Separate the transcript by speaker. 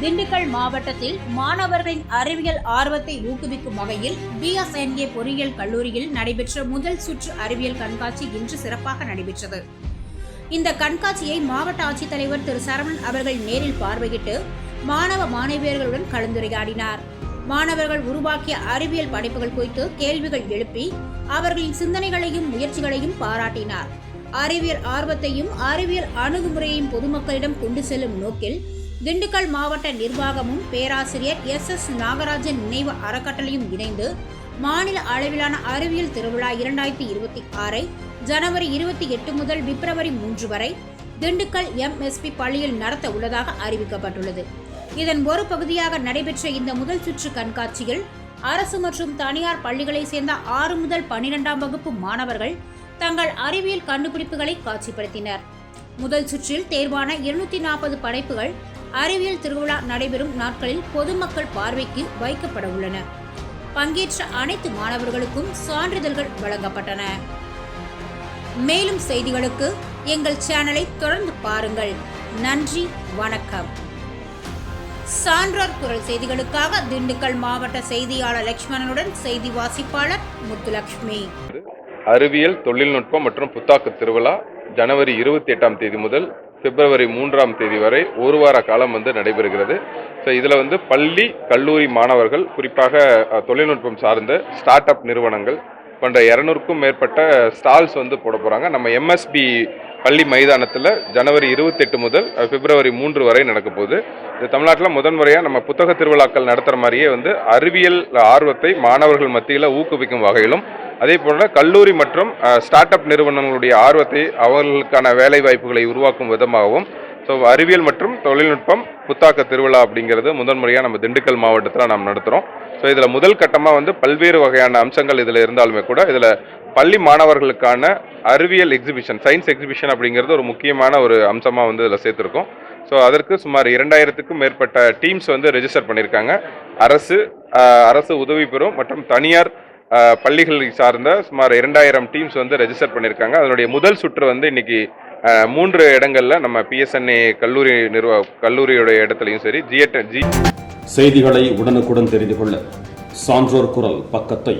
Speaker 1: திண்டுக்கல் மாவட்டத்தில் மாணவர்களின் அறிவியல் ஆர்வத்தை ஊக்குவிக்கும் வகையில் பிஎஸ்என்ஏ பொறியியல் கல்லூரியில் நடைபெற்ற முதல் சுற்று அறிவியல் கண்காட்சி இன்று சிறப்பாக நடைபெற்றது. இந்த கண்காட்சியை மாவட்ட ஆட்சித்தலைவர் திரு. சரவணன் அவர்கள் நேரில் பார்வையிட்டு மாணவ மாணவியர்களுடன் கலந்துரையாடினார். மாணவர்கள் உருவாக்கிய அறிவியல் படைப்புகள் குறித்து கேள்விகள் எழுப்பி அவர்களின் சிந்தனைகளையும் முயற்சிகளையும் பாராட்டினார். அறிவியல் ஆர்வத்தையும் அறிவியல் அணுகுமுறையையும் பொதுமக்களிடம் கொண்டு செல்லும் நோக்கில் திண்டுக்கல் மாவட்ட நிர்வாகமும் பேராசிரியர் எஸ். எஸ். நாகராஜன் நினைவு அறக்கட்டளையும் இணைந்து மாநில அளவிலான அறிவியல் திருவிழா இரண்டாயிரத்தி இருபத்தி ஆறை ஜனவரி இருபத்தி எட்டு முதல் பிப்ரவரி மூன்று வரை திண்டுக்கல் எம்எஸ்பி பள்ளியில் நடத்த உள்ளதாக அறிவிக்கப்பட்டுள்ளது. இதன் ஒரு பகுதியாக நடைபெற்ற இந்த முதல் சுற்று கண்காட்சியில் அரசு மற்றும் தனியார் பள்ளிகளைச் சேர்ந்த ஆறு முதல் பன்னிரெண்டாம் வகுப்பு மாணவர்கள் தங்கள் அறிவியல் கண்டுபிடிப்புகளை காட்சிப்படுத்தினர். முதல் சுற்றில் தேர்வான இருநூத்தி நாற்பது படைப்புகள் அறிவியல் திருவிழா நடைபெறும் நாட்களில் பொதுமக்கள் பார்வைக்கு வைக்கப்பட உள்ளன. பங்கேற்ற அனைத்து மாணவர்களுக்கும் சான்றிதழ்கள் வழங்கப்பட்டன. மேலும் செய்திகளுக்கு எங்கள் சேனலை தொடர்ந்து பாருங்கள். நன்றி வணக்கம். சான்றோர் குரல் செய்திகளுக்காக திண்டுக்கல் மாவட்ட செய்தியாளர் லட்சுமணனுடன் செய்தி வாசிப்பாளர் முத்துலட்சுமி.
Speaker 2: அறிவியல் தொழில்நுட்பம் மற்றும் புத்தாக்க திருவிழா ஜனவரி இருபத்தி எட்டாம் தேதி முதல் பிப்ரவரி மூன்றாம் தேதி வரை ஒரு வார காலம் வந்து நடைபெறுகிறது. ஸோ இதில் வந்து பள்ளி கல்லூரி மாணவர்கள் குறிப்பாக தொழில்நுட்பம் சார்ந்த ஸ்டார்ட் அப் நிறுவனங்கள் போன்ற இரநூறுக்கும் மேற்பட்ட ஸ்டால்ஸ் வந்து போட போகிறாங்க நம்ம எம்எஸ்பி பள்ளி மைதானத்தில் ஜனவரி இருபத்தெட்டு முதல் பிப்ரவரி மூன்று வரை நடக்க போகுது. இது தமிழ்நாட்டில் முதன்முறையாக நம்ம புத்தக திருவிழாக்கள் நடத்துகிற மாதிரியே வந்து அறிவியல் ஆர்வத்தை மாணவர்கள் மத்தியில் ஊக்குவிக்கும் வகையிலும் அதே போல கல்லூரி மற்றும் ஸ்டார்ட் அப் நிறுவனங்களுடைய ஆர்வத்தை அவர்களுக்கான வேலை வாய்ப்புகளை உருவாக்கும் விதமாகவும் ஸோ அறிவியல் மற்றும் தொழில்நுட்பம் புத்தாக்க திருவிழா அப்படிங்கிறது முதன்முறையாக நம்ம திண்டுக்கல் மாவட்டத்தில் நாம் நடத்துகிறோம் ஸோ இதில் முதல் கட்டமாக வந்து பல்வேறு வகையான அம்சங்கள் இதில் இருந்தாலுமே கூட இதில் பள்ளி மாணவர்களுக்கான அறிவியல் எக்ஸிபிஷன் சயின்ஸ் எக்ஸிபிஷன் அப்படிங்கிறது ஒரு முக்கியமான ஒரு அம்சமாக வந்து இதில் சேர்த்துருக்கோம். ஸோ அதற்கு சுமார் இரண்டாயிரத்துக்கும் மேற்பட்ட டீம்ஸ் வந்து ரெஜிஸ்டர் பண்ணியிருக்காங்க அரசு அரசு உதவி பெறும் மற்றும் தனியார் பள்ளிகளை சார்ந்த சுமார் இரண்டாயிரம் டீம்ஸ் வந்து ரெஜிஸ்டர் பண்ணியிருக்காங்க. அதனுடைய முதல் சுற்று வந்து இன்னைக்கு மூன்று இடங்கள்ல நம்ம பிஎஸ்என்ஏ கல்லூரி நிர்வா கல்லூரியுடைய இடத்துலையும் சரி ஜிஎட் ஜி
Speaker 3: செய்திகளை உடனுக்குடன் தெரிந்து கொள்ள சான்றோர் குரல் பக்கத்தை